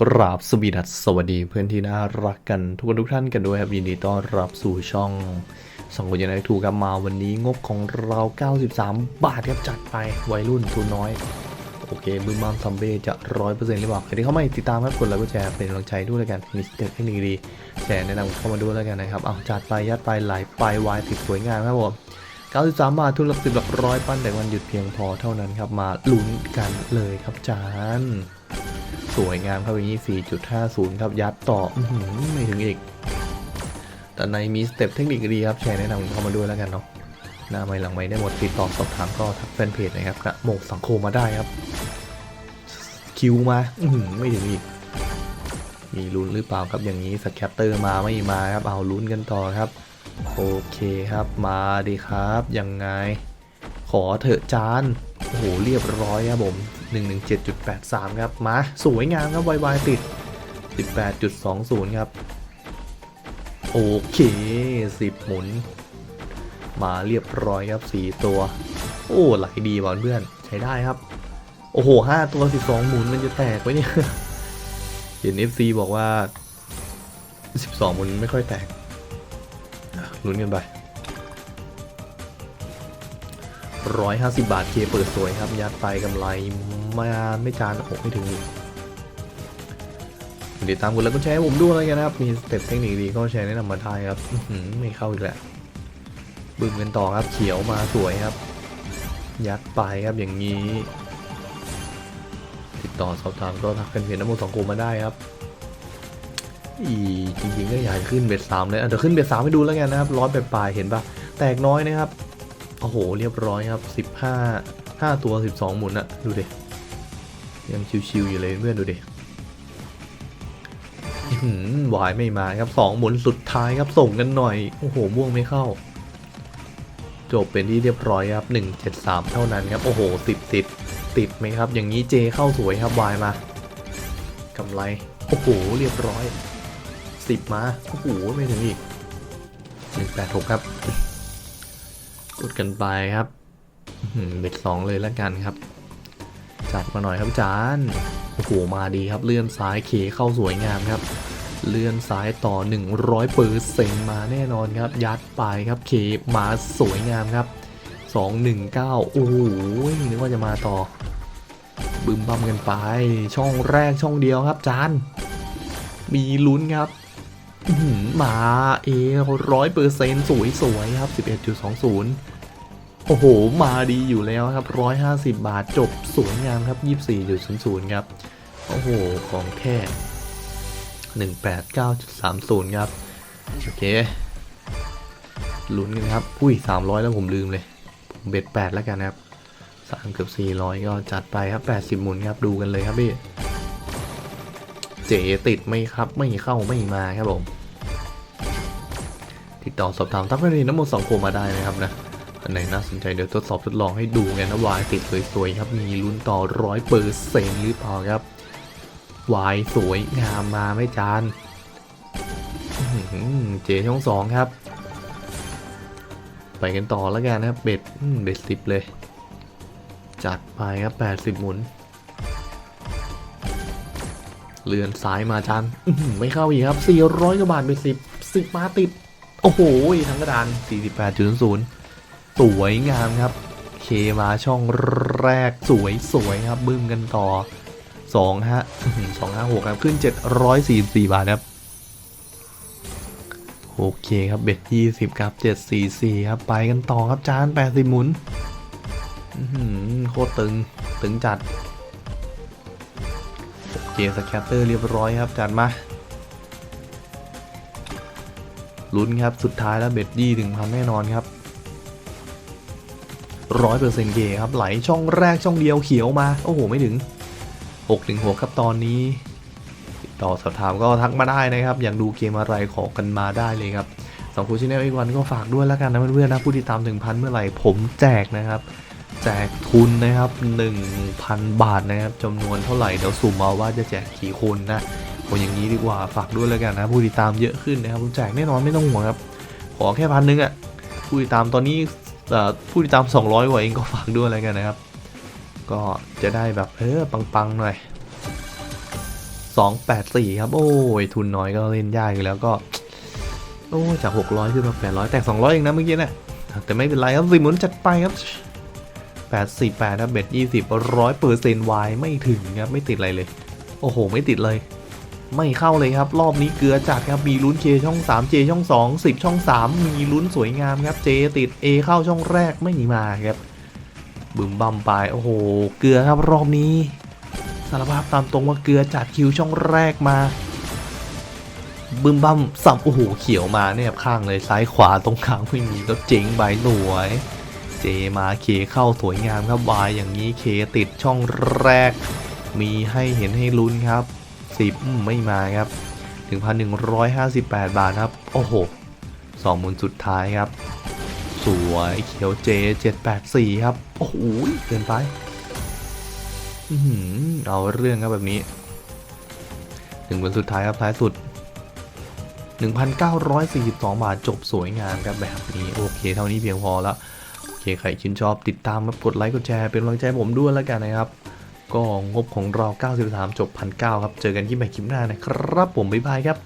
กราบสวีดัสสวัสดีเพื่อนที่น่ารักกันทุกคนทุกท่านกันด้วยครับยินดีต้อนรับสู่ช่องสองคนยังไงถูกครับมาวันนี้งบของเรา 93 บาทครับจัดไปวัยรุ่นทุนน้อย โอเค มือมามซัมเบ้จะร้อยเปอร์เซ็นต์หรือเปล่าใครที่เข้ามาติดตามครับกดไลค์กดแชร์เป็นกำลังใจด้วยแล้วกันมีเด็ดเทคนิคดีแชร์แนะนำเข้ามาด้วยแล้วกันนะครับเอาจัดไปยัดไปไหลไปวายติดสวยงามครับผม93 บาททุนหลักสิบหลักร้อยปั้นแต่วันหยุดเพียงพอเท่านั้นครับมาลุ้นกันเลยครับจาน สวยงามครับอย่างนี้ 4.50 ครับ ยัดต่อออหือไม่ถึงอีก แต่ในมีสเต็ปเทคนิคดีครับ แชร์แนะนำเข้ามาด้วยแล้วกันเนาะหน้าไม่หลังไม่ได้หมดติดต่อสอบถามก็ทักแฟนเพจนะครับกระโมงสังโคมมาได้ครับ คิวมาหือไม่ถึงอีก มีลุ้นหรือเปล่าครับอย่างนี้สแคปเตอร์มาไม่มาครับ เอาลุ้นกันต่อครับ โอเคครับมาดีครับยังไง ขอเถอะจานโอ้โหเรียบร้อยครับผม 117.83 ครับ มา สวยงามครับวายๆติด 18.20 ครับ โอเค 10 หมุน มาเรียบร้อยครับ 4 ตัว โอ้ ไหลดีบอลเพื่อน ใช้ได้ครับ โอ้โห 5 ตัว 12 หมุนมันจะแตกไว้เนี่ย เห็น FC บอกว่า 12 หมุนไม่ค่อยแตกลุ้นกันไป ร้อยห้าสิบาทเคเปิดสวยครับ ยัดไปกำไรมาไม่จานโอ้ไม่ถึงอีกเดี๋ยวตามกดแล้วก็แชร์ให้ผมด้วยอะไรกันนะครับ มีสเต็ปเทคนิคดีก็แชร์แนะนำมาทายครับอื้อหือไม่เข้าอีกแล้วบึ้มกันต่อครับเขียวมาสวยครับ ยัดไปครับอย่างนี้ ติดต่อสอบถามก็ทักเป็นเพจน้ำมันสองโกมาได้ครับอีจริงๆก็อยากขึ้นเบ็ดสามเลยเดี๋ยวขึ้นเบ็ดสามให้ดูแล้วกันนะครับร้อยปลายเห็นปะแตกน้อยนะครับ อ้โห เรียบร้อยครับ 15 5 ตัว 12 หมุนอะดูดิยังชิวๆอยู่เลยเพื่อนดูดิวายไม่มาครับ 2 หมุนสุดท้ายครับส่งกันหน่อย โอ้โห ม่วงไม่เข้า จบเป็นที่เรียบร้อยครับ 173 เท่านั้นครับ โอ้โห10ติดติดไหมครับ อย่างนี้เจเข้าสวยครับวายมากำไร โอ้โห เรียบร้อย 10 มา โอ้โห ไม่ถึงอีก 186 ครับ กดกันไปครับหือเบ็ดสองเลยแล้วกันครับ จัดมาหน่อยครับจานโอ้โหมาดีครับ เลื่อนซ้ายเคเข้าสวยงามครับ เลื่อนซ้ายต่อ 100เปอร์เซ็นต์มาแน่นอนครับ ยัดไปครับเคมาสวยงามครับ 219 โอ้โหนึกว่าจะมาต่อ บึมบัมกันไป ช่องแรกช่องเดียวครับจานมีลุ้นครับ มาเอร้อยเปอร์เซ็นต์สวยสวยๆครับ11.20โอ้โห มาดีอยู่แล้วครับ150บาทจบสวยงามครับ24.00ครับ โอ้โห ของแท้189.30ครับ โอเคลุ้นกันครับ อุ้ย300แล้วผมลืมเลย ผมเบ็ด8แล้วกันนะครับ3เกือบ400ก็จัดไปครับ80หมุนครับ ดูกันเลยครับพี่ เจติดไหมครับ ไม่เข้าไม่มาครับผม ติดต่อสอบถามทักไปในน้ำมันสองโคมาได้นะครับนะอันไหนน่าสนใจเดี๋ยวทดสอบทดลองให้ดูกันนะวายติดสวยๆครับ มีลุ้นต่อร้อยเปอร์เซ็นต์หรือเปล่าครับวายสวยงามมาไม่จานเจช่องสองครับ ไปกันต่อแล้วกันนะครับเบ็ดเบ็ดสิบเลย จัดไปครับแปดสิบหมุน เลื่อนซ้ายมาจานไม่เข้าอีกครับ 400กว่าบาทไปสิบสิบมาติด โอ้โห ทั้งกระดาน 48.00 สวยงามครับ เคมาช่องแรกสวยสวยครับ บึ้มกันต่อ2ฮะ2 5 6ครับ ขึ้น 744 บาทครับ โอเคครับ เบ็ด20 ครับ 744 ครับ ไปกันต่อครับจาน 80 หมุนโคตรตึง ตึงจัด เคสแคตเตอร์เรียบร้อยครับจัดมาลุ้นครับสุดท้ายแล้วเบ็ดยี่ถึงพันแน่นอนครับร้อยเปอร์เซ็นต์เกครับไหลช่องแรกช่องเดียวเขียวมา โอ้โห ไม่ถึง6ถึง6ครับตอนนี้ ติดต่อสอบถามก็ทักมาได้นะครับ อยากดูเกมอะไรขอกันมาได้เลยครับสองคูชินแนลอีกวันก็ฝากด้วยแล้วกันนะเพื่อนๆนะผู้ติดตามถึงพันเมื่อไหร่ผมแจกนะครับ แจกทุนนะครับ 1,000 บาทนะครับจำนวนเท่าไหร่เดี๋ยวสุ่มเอาว่าจะแจกกี่คนนะเอาอย่างนี้ดีกว่าฝากด้วยแล้วกันนะผู้ติดตามเยอะขึ้นนะครับผมแจกแน่นอนไม่ต้องห่วงครับ ขอแค่พันนึงอะ่ะผู้ติดตามตอนนี้ผู้ติดตาม 200 กว่าเองก็ฝากด้วยแล้วกันนะครับ ก็จะได้แบบเออปังๆหน่อย284 ครับ โอ้ย ทุนน้อยก็เล่นยากอยู่แล้วก็ โอ้จาก 600 ขึ้นมา 800 แตก 200 เองนะเมื่อกี้นะ่ะแต่ไม่เป็นไรครับสิหมุนจัดไปครับ 88ครับเบ็ด20 100เปอร์เซ็นต์วายไม่ถึงครับไม่ติดอะไรเลย โอ้โห ไม่ติดเลย ไม่เข้าเลยครับ รอบนี้เกลือจัดครับมีลุ้น K ช่อง3 J ช่อง 2 10 ช่อง 3 มีลุ้นสวยงามครับ J ติด A เข้าช่องแรกไม่มีมาครับบึมบัมไปโอ้โห เกลือครับรอบนี้สารภาพตามตรงว่าเกลือจัดคิวช่องแรกมาบึมบัมสับโอ้โหเขียวมาเนี่ยข้างเลยซ้ายขวาตรงกลางไม่มีก็เจ๋งใบหน่วย เจมาเคเข้าสวยงามครับวายอย่างนี้เคติดช่องแรก มีให้เห็นให้ลุ้นครับสิบไม่มาครับ1,158บาทครับ โอ้โหสองหมุนสุดท้ายครับ สวยเขียวเจ784ครับ โอ้โหเกินไปอื้อหือเอาเรื่องครับแบบนี้ถึงวันสุดท้ายครับท้ายสุด 1,942 บาทจบสวยงามครับแบบนี้ โอเค เท่านี้เพียงพอแล้ว เคใครชื่นชอบติดตามครับกดไลค์กดแชร์เป็นกำลังใจผมด้วยแล้วกันนะครับ ก็งบของเรา 93 จบพันเครับ เจอกันที่ใหม่คลิปหน้านะครับผมบ๊ายบายครับ